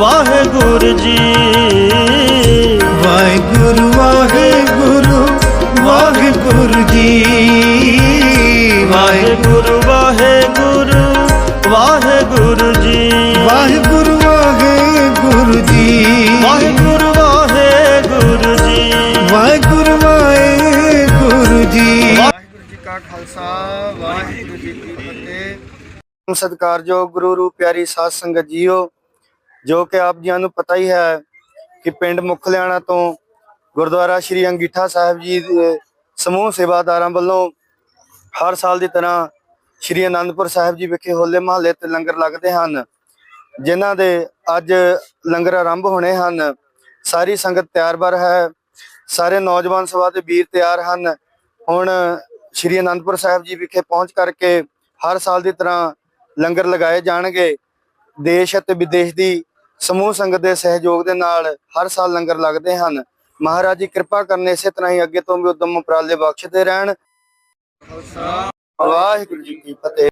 ਵਾਹਿਗੁਰੂ ਜੀ। ਵਾਹਿਗੁਰੂ ਵਾਹਿਗੁਰੂ ਵਾਹਿਗੁਰੂ ਜੀ। ਵਾਹਿਗੁਰੂ ਵਾਹਿਗੁਰੂ ਵਾਹਿਗੁਰੂ ਜੀ। ਵਾਹਿਗੁਰੂ ਵਾਹਿਗੁਰੂ ਜੀ। ਵਾਹਿਗੁਰੂ ਵਾਹਿਗੁਰੂ ਜੀ। ਵਾਹਿਗੁਰੂ ਵਾਹਿਗੁਰੂ ਜੀ। ਵਾਹਿਗੁਰੂ ਜੀ ਕਾ ਖਾਲਸਾ ਵਾਹਿਗੁਰੂ ਜੀ ਕੀ ਫਤਿਹ। ਸਤਿਕਾਰਯੋਗ ਗੁਰੂ ਰੂਪ ਪਿਆਰੀ ਸਾਧ ਸੰਗਤ ਜੀਓ ਜੋ ਕਿ ਆਪ ਜੀਆਂ ਨੂੰ ਪਤਾ ਹੀ ਹੈ ਕਿ ਪਿੰਡ ਮੁਖਲਿਆਣਾ ਤੋਂ ਗੁਰਦੁਆਰਾ ਸ਼੍ਰੀ ਅੰਗੀਠਾ ਸਾਹਿਬ ਜੀ ਦੇ ਸਮੂਹ ਸੇਵਾਦਾਰਾਂ ਵੱਲੋਂ ਹਰ ਸਾਲ ਦੀ ਤਰ੍ਹਾਂ ਸ਼੍ਰੀ ਅਨੰਦਪੁਰ ਸਾਹਿਬ ਜੀ ਵਿਖੇ ਹੋਲੇ ਮਹੱਲੇ ਤੇ ਲੰਗਰ ਲੱਗਦੇ ਹਨ, ਜਿਨ੍ਹਾਂ ਦੇ ਅੱਜ ਲੰਗਰ ਆਰੰਭ ਹੋਣੇ ਹਨ। ਸਾਰੀ ਸੰਗਤ ਤਿਆਰ-ਬਰ ਹੈ, ਸਾਰੇ ਨੌਜਵਾਨ ਸਭਾ ਦੇ ਵੀਰ ਤਿਆਰ ਹਨ। ਹੁਣ ਸ਼੍ਰੀ ਅਨੰਦਪੁਰ ਸਾਹਿਬ ਜੀ ਵਿਖੇ ਪਹੁੰਚ ਕਰਕੇ ਹਰ ਸਾਲ ਦੀ ਤਰ੍ਹਾਂ ਲੰਗਰ ਲਗਾਏ ਜਾਣਗੇ। ਦੇਸ਼ ਅਤੇ ਵਿਦੇਸ਼ ਦੀ ਸਮੂਹ ਸੰਗਤ ਦੇ ਸਹਿਯੋਗ ਦੇ ਨਾਲ ਹਰ ਸਾਲ ਲੰਗਰ ਲੱਗਦੇ ਹਨ। ਮਹਾਰਾਜ ਜੀ ਕਿਰਪਾ ਕਰਨ ਇਸੇ ਤਰ੍ਹਾਂ ਹੀ ਅੱਗੇ ਤੋਂ ਵੀ ਉਦਮ ਉਪਰਾਲੇ ਬਖਸ਼ਦੇ ਰਹਿਣ। ਵਾਹਿਗੁਰੂ ਜੀ ਕੀ ਫਤਿਹ।